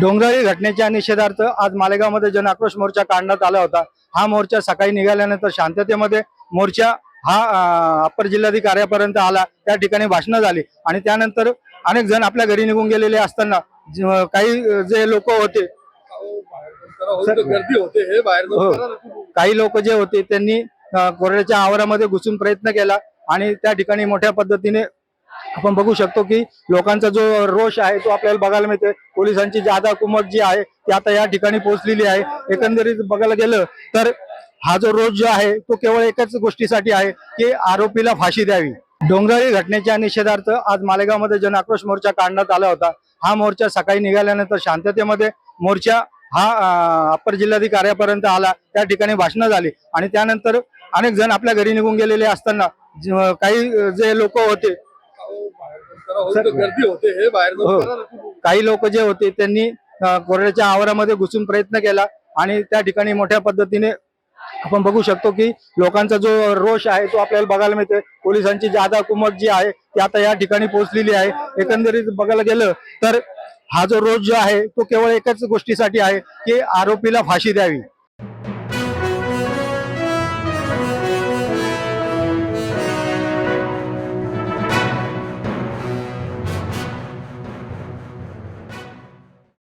डोंगराळी घटनेच्या निषेधार्थ आज मालेगावमध्ये जन आक्रोश मोर्चा काढण्यात आला होता. हा मोर्चा सकाळी निघाल्यानंतर शांततेमध्ये मोर्चा हा अप्पर जिल्हाधिकारी कार्यापर्यंत आला. त्या ठिकाणी भाषणं झाली आणि त्यानंतर अनेक जण आपल्या घरी निघून गेलेले असताना काही जे लोक होते हे. काही लोक जे होते त्यांनी कोरड्याच्या आवारामध्ये घुसून प्रयत्न केला आणि त्या ठिकाणी मोठ्या पद्धतीने आपण बघू शकतो की लोकांचा जो रोष आहे तो आपल्याला बघायला मिळते पोलिसांची जादा कुमक जी आहे ती आता या ठिकाणी पोहोचलेली आहे. एकंदरीत बघायला गेलं तर हा जो रोष जो आहे तो केवळ एकच गोष्टीसाठी आहे की आरोपीला फाशी द्यावी. डोंगराळी घटनेच्या निषेधार्थ आज मालेगावमध्ये जन आक्रोश मोर्चा काढण्यात आला होता. हा मोर्चा सकाळी निघाल्यानंतर शांततेमध्ये मोर्चा हा अप्पर जिल्हाधिकाऱ्यापर्यंत आला. त्या ठिकाणी भाषणं झाली आणि त्यानंतर अनेक जण आपल्या घरी निघून गेलेले असताना काही जे लोक होते गर्दी होते हे बाहेर हो. काही लोक जे होते त्यांनी कोरड्याच्या आवारामध्ये घुसून प्रयत्न केला आणि त्या ठिकाणी मोठ्या पद्धतीने आपण बघू शकतो की लोकांचा जो रोष आहे तो आपल्याला बघायला मिळते पोलिसांची जादा कुमक जी आहे ती आता या ठिकाणी पोहोचलेली आहे. एकंदरीत बघायला गेलं तर हा जो रोष जो आहे तो केवळ एकच गोष्टीसाठी आहे की आरोपीला फाशी द्यावी.